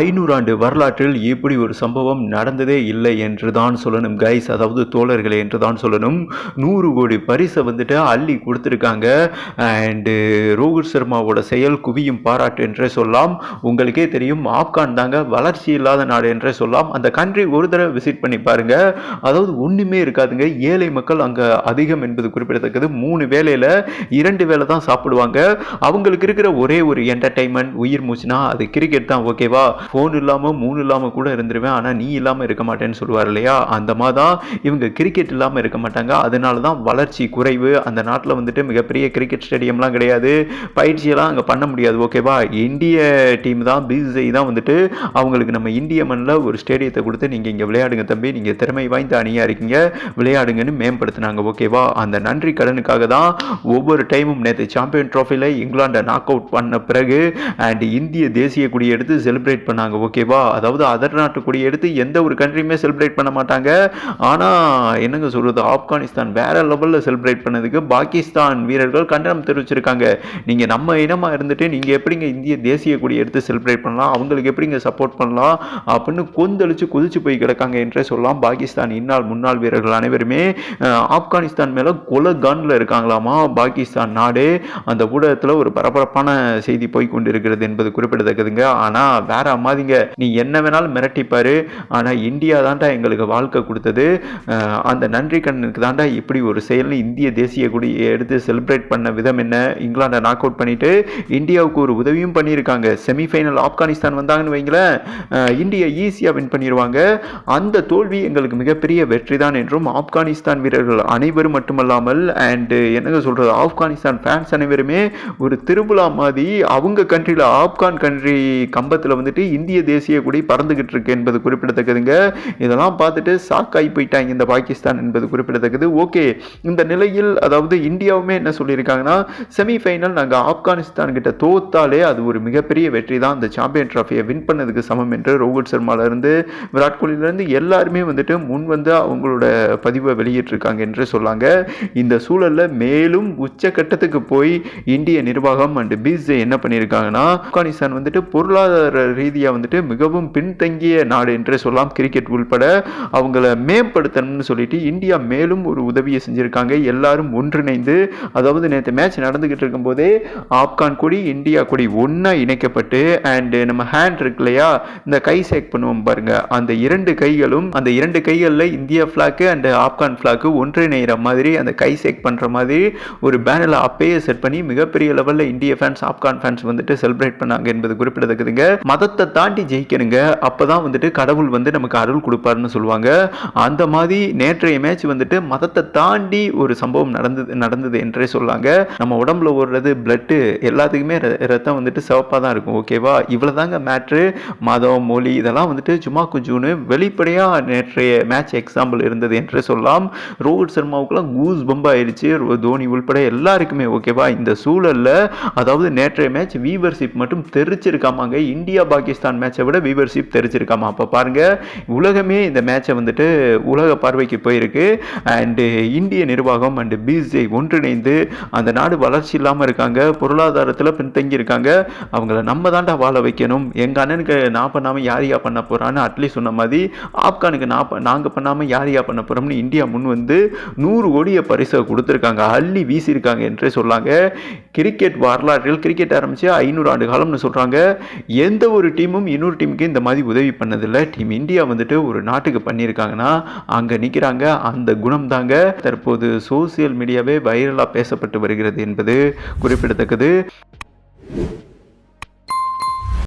ஐநூறாண்டு வரலாற்றில் இப்படி ஒரு சம்பவம் நடந்ததே இல்லை என்று தான் சொல்லணும் கைஸ் அதாவது தோழர்களே என்று தான் சொல்லணும். நூறு கோடி பரிசை வந்துட்டு அள்ளி கொடுத்துருக்காங்க. அண்டு ரோஹித் சர்மாவோட செயல் குவியும் பாராட்டு என்றே சொல்லலாம். உங்களுக்கே தெரியும் ஆப்கான் தாங்க வளர்ச்சி இல்லாத நாடு என்றே சொல்லலாம். அந்த கண்ட்ரி ஒரு தடவை விசிட் பண்ணி பாருங்க. அதாவது ஒன்றுமே இருக்காதுங்க. ஏழை மக்கள் அங்கே அதிகம் என்பது குறிப்பிடத்தக்கது. மூணு வேளையில் இரண்டு வேளை தான் சாப்பிடுவாங்க. அவங்களுக்கு இருக்கிற ஒரே ஒரு என்டர்டைன்மெண்ட் உயிர் மூச்சுனா அது கிரிக்கெட் தான் ஓகேவா ஃபோன் இல்லாமல் மூணு இல்லாமல் கூட இருந்துருவேன். ஆனால் நீ இல்லாமல் இருக்க மாட்டேன்னு சொல்லுவார் இல்லையா? அந்த மாதிரி தான் இவங்க கிரிக்கெட் இல்லாமல் இருக்க மாட்டாங்க. அதனால தான் வளர்ச்சி குறைவு. அந்த நாட்டில் வந்துட்டு மிகப்பெரிய கிரிக்கெட் ஸ்டேடியம்லாம் கிடையாது. பயிற்சியெல்லாம் அங்கே பண்ண முடியாது ஓகேவா இந்திய டீம் தான் பிசிஐ தான் வந்துட்டு அவங்களுக்கு நம்ம இந்திய மண்ணில் ஒரு ஸ்டேடியத்தை கொடுத்து நீங்கள் இங்கே விளையாடுங்க தம்பி. நீங்கள் திறமை வாய்ந்த அணியாக இருக்கீங்க. விளையாடுங்கன்னு மேம்படுத்தினாங்க ஓகேவா அந்த நன்றி கடனுக்காக தான் ஒவ்வொரு டைமும் நேற்று சாம்பியன் ட்ராஃபியில் இங்கிலாண்டை நாக் அவுட் பண்ண பிறகு அண்ட் இந்திய தேசிய கொடியை எடுத்து செலிப்ரேட் பண்ணாங்க ஓகேவா அதாவது அதர் நாட்டு கொடியை எடுத்து எந்த ஒரு கண்ட்ரியுமே செலிப்ரேட் பண்ண மாட்டாங்க. ஆனால் என்னங்க சொல்கிறது ஆப்கானிஸ்தான் வேற லெவலில் செலிப்ரேட் பண்ணதுக்கு பாகிஸ்தான் வீரர்கள் கண்டனம் தெரிவிச்சிருக்காங்க. நீங்கள் நம்ம இனமாக இருந்துட்டு நீங்கள் எப்படிங்க இந்திய தேசிய கொடியை எடுத்து செலிப்ரேட் பண்ணலாம்? அவங்களுக்கு எப்படிங்க சப்போர்ட் பண்ணலாம்? அப்படின்னு கொந்தளிச்சு குதிச்சு போய் கிடக்காங்க என்றே சொல்லலாம். பாகிஸ்தான் இந்நாள் முன்னாள் வீரர்கள் அனைவருமே ஆப்கானிஸ்தான் மேலே கொலகானில் இருக்காங்களாமா? பாகிஸ்தான் நாடு. அந்த ஊடகத்தில் ஒரு பரபரப்பான செய்தி போய் கொண்டிருக்கிறது என்பது குறிப்பிடத்தக்கதுங்க. ஆனால் வேற மாதிரிங்க நீ என்ன வேணாலும் மிரட்டிப்பாரு ஆனால் இந்தியா தான்டா எங்களுக்கு வாழ்க்கை கொடுத்தது. அந்த நன்றி கண்ணனுக்கு தான்டா இப்படி ஒரு செயல் இந்திய தேசிய கொடியை எடுத்து செலிப்ரேட் பண்ண விதம் என்ன? இங்கிலாண்டை நாக் அவுட் பண்ணிட்டு இந்தியாவுக்கு ஒரு உதவியும் பண்ணியிருக்காங்க. செமிஃபைனல் ஆப்கானிஸ்தான் வந்தாங்கன்னு வைங்களேன். இந்தியா ஈஸியாக வின் பண்ணிடுவாங்க அந்த தோல்வி எங்களுக்கு மிகப்பெரிய வெற்றி தான் என்றும் ஆப்கானிஸ்தான் வீரர்கள் அனைவரும் மட்டுமல்லாமல் அண்டு என்னங்க சொல்கிறது ஆப்கானிஸ்தான் ஃபேன்ஸ் அனைவருமே ஒரு திருவிழா மாதிரி அவங்க கண்ட்ரியில் ஆப்கான் கண்ட்ரி கம்பத்தில் வந்துட்டு இந்திய தேசிய கொடி பறந்துகிட்டு இருக்கு என்பது குறிப்பிடத்தக்கதுங்க. இதெல்லாம் பார்த்துட்டு சாக்காய் போயிட்டாங்க இந்த பாகிஸ்தான் என்பது குறிப்பிடத்தக்கது. ஓகே இந்த நிலையில் அதாவது இந்தியாவுமே என்ன சொல்லியிருக்காங்கன்னா செமிஃபைனல் நாங்கள் ஆப்கானிஸ்தான் கிட்ட தோத்தாலே அது ஒரு மிகப்பெரிய வெற்றி தான். அந்த சாம்பியன் ட்ராஃபியை வின் பண்ணதுக்கு சமம் என்று ரோஹித் சர்மாலிருந்து விராட் கோலில எல்லாருமே வந்துட்டு முன் வந்து அவங்களோட பதிவை வெளியிட்டிருக்காங்க என்று சொல்லாங்க. இந்த சூழலில் மேலும் உச்சக்கட்டத்துக்கு போய் இந்திய நிர்வாகம் அண்ட் பிஜே என்ன பண்ணியிருக்காங்கன்னா ஆப்கானிஸ்தான் வந்துட்டு பொருளாதார ரீதியாக வந்துட்டு மிகவும் பின்தங்கிய நாடு என்றே சொல்லலாம். கிரிக்கெட் உள்பட அவங்கள மேம்படுத்தணும்னு சொல்லிட்டு இந்தியா மேலும் ஒரு உதவியை செஞ்சுருக்காங்க. எல்லாரும் ஒன்றிணைந்து அதாவது நேற்று மேட்ச் நடந்துகிட்டு இருக்கும்போதே ஆப்கான் கொடி இந்தியா கொடி ஒன்றா இணைக்கப்பட்டு அண்டு நம்ம ஹேண்ட் இருக்கு இல்லையா? இந்த கை சேக் பண்ணுவோம் பாருங்க. அந்த இரண்டு கைகளும் அந்த இரண்டு கைகளில் India flag and Afghan flag ஒன்றிணைகிற மாதிரி அந்த கை சேக் பண்ணுற மாதிரி ஒரு பேனரில் அப்பயே செட் பண்ணி மிகப்பெரிய லெவலில் இந்திய ஃபேன்ஸ் ஆப்கான் ஃபேன்ஸ் வந்துட்டு செலிப்ரேட் பண்ணாங்க என்பது குறிப்பிடத்தக்கதுங்க. மதத்தை தாண்டி ஜெயிக்கணுங்க. அப்போ தான் வந்துட்டு கடவுள் வந்து நமக்கு அருள் கொடுப்பாருன்னு சொல்லுவாங்க. அந்த மாதிரி நேற்றைய மேட்ச் வந்துட்டு மதத்தை தாண்டி ஒரு சம்பவம் நடந்தது நடந்தது என்றே சொல்லாங்க. நம்ம உடம்புல ஓடுறது பிளட்டு எல்லாத்துக்குமே ரத்தம் வந்துட்டு சிவப்பாக தான் இருக்கும். ஓகேவா இவ்வளோ தாங்க மேட்ரு மதம் மொழி இதெல்லாம் வந்துட்டு சும்மா குஜுன்னு வெளிப்படையாக நேற்றைய மேட்ச் எக்ஸாம்பிள் இருந்தது என்றே சொல்லலாம். ரோஹித் சர்மாவுக்குலாம் கூஸ் பம்ப் ஆயிடுச்சு தோனி உள்பட எல்லாருக்குமே ஓகேவா இந்த சூழலில் அதாவது நேற்றைய மேட்ச் வீவர்ஷிப் மட்டும் தெரிச்சிருக்காமாங்க. இந்தியா பாகிஸ்தான் மேட்சை விட வியூவர்ஷிப் தெரிஞ்சிருக்காமா? அப்போ பாருங்க உலகமே இந்த மேட்சை வந்துட்டு உலக பார்வைக்கு போயிருக்கு. அண்டு இந்திய நிர்வாகம் அண்டு பிஜே ஒன்றிணைந்து அந்த நாடு வளர்ச்சி இல்லாமல் இருக்காங்க பொருளாதாரத்தில் பின்தங்கி இருக்காங்க. அவங்கள நம்ம தாண்டா வாழ வைக்கணும். எங்கள் அண்ணனுக்கு நான் பண்ணாமல் யார் யா பண்ண போகிறான்னு அட்லீஸ்ட் சொன்ன மாதிரி ஆப்கானுக்கு நான் நாங்கள் பண்ணாமல் யார் யா பண்ண போகிறோம்னு இந்தியா முன் வந்து நூறு கோடியை பரிசை கொடுத்துருக்காங்க. அள்ளி வீசியிருக்காங்க என்றே சொல்லாங்க. கிரிக்கெட் வரலாற்றில் கிரிக்கெட் ஆரம்பித்து ஐநூறு ஆண்டு காலம்னு சொல்கிறாங்க எந்த ஒரு டீம் டீமும் இன்னொரு டீமுக்கு இந்த மாதிரி உதவி பண்ணதில்லை. டீம் இந்தியா வந்துட்டு ஒரு நாட்டுக்கு பண்ணியிருக்காங்கன்னா அங்கே நிற்கிறாங்க அந்த குணம் தாங்க தற்போது சோசியல் மீடியாவே வைரலாக பேசப்பட்டு வருகிறது என்பது குறிப்பிடத்தக்கது.